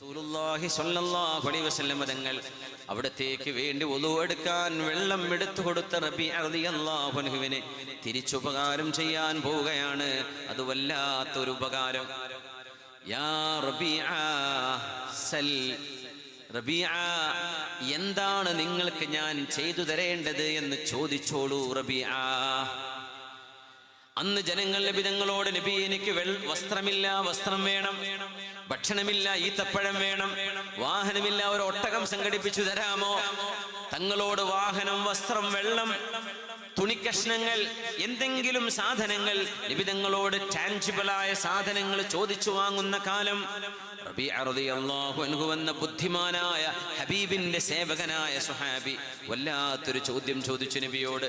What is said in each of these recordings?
സ്വല്ലല്ലാഹു അലൈഹി വസല്ലം തങ്ങൾ അവിടത്തേക്ക് വേണ്ടി ഒതുവെടുക്കാൻ വെള്ളം എടുത്തു കൊടുത്ത റബി അൻഹുവിനെ തിരിച്ചുപകാരം ചെയ്യാൻ പോവുകയാണ്. അത് വല്ലാത്തൊരു ഉപകാരം. യാ സൽ. എന്താണ് നിങ്ങൾക്ക് ഞാൻ ചെയ്തു തരേണ്ടത് എന്ന് ചോദിച്ചോളൂ റബീഅ അന്ന് ജനങ്ങൾ നബിതങ്ങളോട് നബി എനിക്ക് വസ്ത്രമില്ല വസ്ത്രം വേണം ഭക്ഷണമില്ല ഈത്തപ്പഴം വേണം വാഹനമില്ല ഒരു ഒട്ടകം സംഘടിപ്പിച്ചു തരാമോ? തങ്ങളോട് വാഹനം വസ്ത്രം വെള്ളം തുണിക്കഷ്ണങ്ങൾ എന്തെങ്കിലും സാധനങ്ങൾ നിബിതങ്ങളോട് ടാൻജിബിളായ സാധനങ്ങൾ ചോദിച്ചു വാങ്ങുന്ന കാലം റബീഅ റളിയല്ലാഹു അൻഹു എന്ന ബുദ്ധിമാനായ ഹബീബിന്റെ സേവകനായ സുഹാബി വല്ലാത്തൊരു ചോദ്യം ചോദിച്ചു നബിയോട്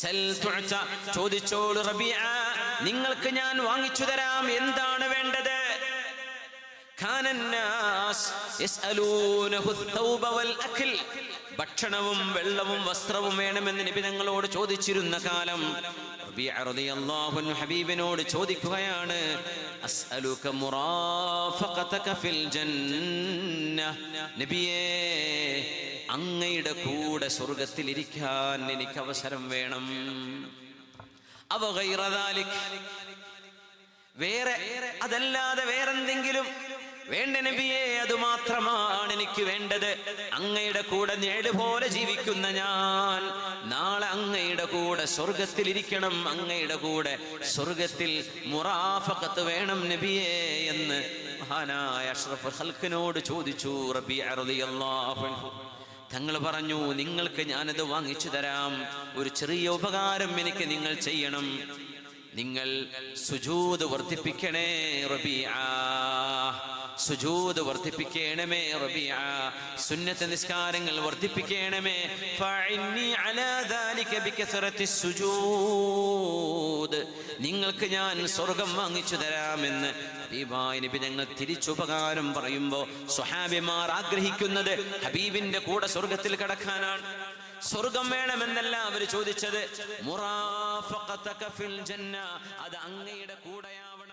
സൽ തുഅത ചോദിച്ചോളൂ റബീഅ നിങ്ങൾക്ക് ഞാൻ വാങ്ങിച്ചു തരാം എന്താണ് വേണ്ടത് كان الناس يسألونه الثوب والأكل ഭക്ഷണവും വെള്ളവും വസ്ത്രവും വേണമെന്ന് നബി തങ്ങളോട് ചോദിച്ചിരുന്ന കാലം. ഹബീബിനോട് ചോദിക്കുകയാണ് നബിയേ അങ്ങയുടെ കൂടെ സ്വർഗത്തിൽ ഇരിക്കാൻ എനിക്ക് അവസരം വേണം. അവ വേറെ അതല്ലാതെ വേറെന്തെങ്കിലും വേണ്ട നബിയെ അത് മാത്രമാണ് എനിക്ക് വേണ്ടത്. അങ്ങയുടെ കൂടെ നേട് പോലെ ജീവിക്കുന്ന ഞാൻ. നാളെ അങ്ങയുടെ കൂടെ സ്വർഗത്തിൽ ഇരിക്കണം. അങ്ങയുടെ കൂടെ സ്വർഗത്തിൽ മുറാഫക്കത്ത് വേണം നബിയെ എന്ന് മഹാനായ അഷ്റഫ് ഹൽക്കിനോട് ചോദിച്ചു റബി അൻഹു. തങ്ങൾ പറഞ്ഞു നിങ്ങൾക്ക് ഞാനത് വാങ്ങിച്ചു തരാം. ഒരു ചെറിയ ഉപകാരം എനിക്ക് നിങ്ങൾ ചെയ്യണം. നിങ്ങൾ സുജൂത് വർദ്ധിപ്പിക്കണേ റബീഅ സുജൂത് വർദ്ധിപ്പിക്കണമേ റബീഅ സുന്നത്ത് നിസ്കാരങ്ങൾ വർദ്ധിപ്പിക്കണമേ. സുജൂദ്. നിങ്ങൾക്ക് ഞാൻ സ്വർഗം വാങ്ങിച്ചു തരാമെന്ന് നബി ഞങ്ങൾ തിരിച്ചുപകാരം പറയുമ്പോൾ സ്വഹാബിമാർ ആഗ്രഹിക്കുന്നത് ഹബീബിന്റെ കൂടെ സ്വർഗത്തിൽ കടക്കാനാണ്. സ്വർഗം വേണമെന്നല്ല അവർ ചോദിച്ചത്. മുറാഫഖതക ഫിൽ ജന്ന അത് അങ്ങയുടെ കൂടെയാവണം.